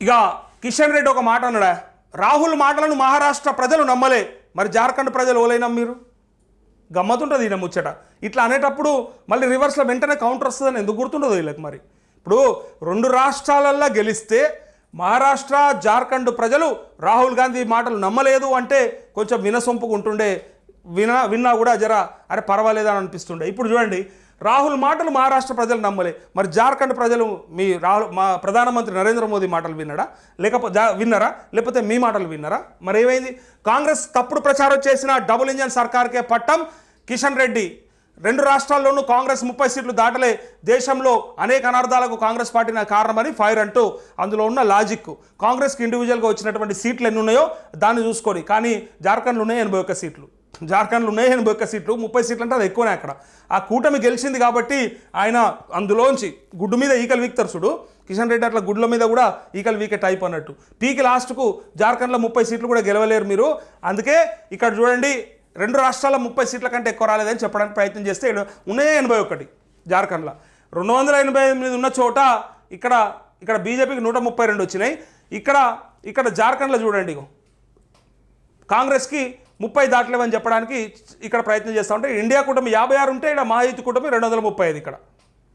ఇక కిషన్ రెడ్డి ఒక మాట అన్నాడా? రాహుల్ మాటలను మహారాష్ట్ర ప్రజలు నమ్మలే. మరి జార్ఖండ్ ప్రజలు ఓలైనా మీరు గమ్మతుంటుంది ఈయన ముచ్చట. ఇట్లా అనేటప్పుడు మళ్ళీ రివర్స్లో వెంటనే కౌంటర్ వస్తుందని ఎందుకు గుర్తుండదు వీళ్ళకి మరి? ఇప్పుడు రెండు రాష్ట్రాలల్లో గెలిస్తే మహారాష్ట్ర జార్ఖండ్ ప్రజలు రాహుల్ గాంధీ మాటలు నమ్మలేదు అంటే కొంచెం వినసొంపుకుంటుండే వినా విన్నా కూడా జర అరే పర్వాలేదని అనిపిస్తుండే. ఇప్పుడు చూడండి రాహుల్ మాటలు మహారాష్ట్ర ప్రజలు నమ్మలే. మరి జార్ఖండ్ ప్రజలు మీ రాహుల్ మా ప్రధానమంత్రి నరేంద్ర మోదీ మాటలు విన్నాడా? లేకపోతే విన్నారా? లేకపోతే మీ మాటలు విన్నారా? మరి ఏమైంది? కాంగ్రెస్ తప్పుడు ప్రచారం చేసిన డబుల్ ఇంజన్ సర్కార్కే పట్టం కిషన్ రెడ్డి. రెండు రాష్ట్రాల్లోనూ కాంగ్రెస్ ముప్పై సీట్లు దాటలే. దేశంలో అనేక అనర్థాలకు కాంగ్రెస్ పార్టీ కారణమని ఫైర్ అంటూ అందులో ఉన్న లాజిక్. కాంగ్రెస్కి ఇండివిజువల్గా వచ్చినటువంటి సీట్లు ఎన్ని ఉన్నాయో దాన్ని చూసుకొని కానీ జార్ఖండ్లో ఉన్నాయి ఎనభై ఒక్క సీట్లు. జార్ఖండ్లో ఉన్నాయి ఎనభై ఒక్క సీట్లు ముప్పై సీట్లు అంటే అది ఎక్కువనే అక్కడ. ఆ కూటమి గెలిచింది కాబట్టి ఆయన అందులోంచి గుడ్డు మీద ఈకలు వీక్తారు చూడు. కిషన్ రెడ్డి అట్లా గుడ్ల మీద కూడా ఈకలు వీకే టైప్ అన్నట్టు పీకి లాస్ట్కు జార్ఖండ్లో ముప్పై సీట్లు కూడా గెలవలేరు మీరు. అందుకే ఇక్కడ చూడండి రెండు రాష్ట్రాల ముప్పై సీట్ల కంటే ఎక్కువ రాలేదని చెప్పడానికి ప్రయత్నం చేస్తే ఇక్కడ ఉన్నాయే ఎనభై ఒకటి జార్ఖండ్లో. రెండు వందల ఎనభై ఎనిమిది ఉన్న చోట ఇక్కడ ఇక్కడ బీజేపీకి నూట ముప్పై రెండు వచ్చినాయి. ఇక్కడ ఇక్కడ జార్ఖండ్లో చూడండి కాంగ్రెస్కి ముప్పై దాటలేవని చెప్పడానికి ఇక్కడ ప్రయత్నం చేస్తూ ఉంటే ఇండియా కూటమి యాభై ఆరు ఉంటే ఇక్కడ మహాయుతి కూటమి రెండు వందల ముప్పై ఐదు ఇక్కడ.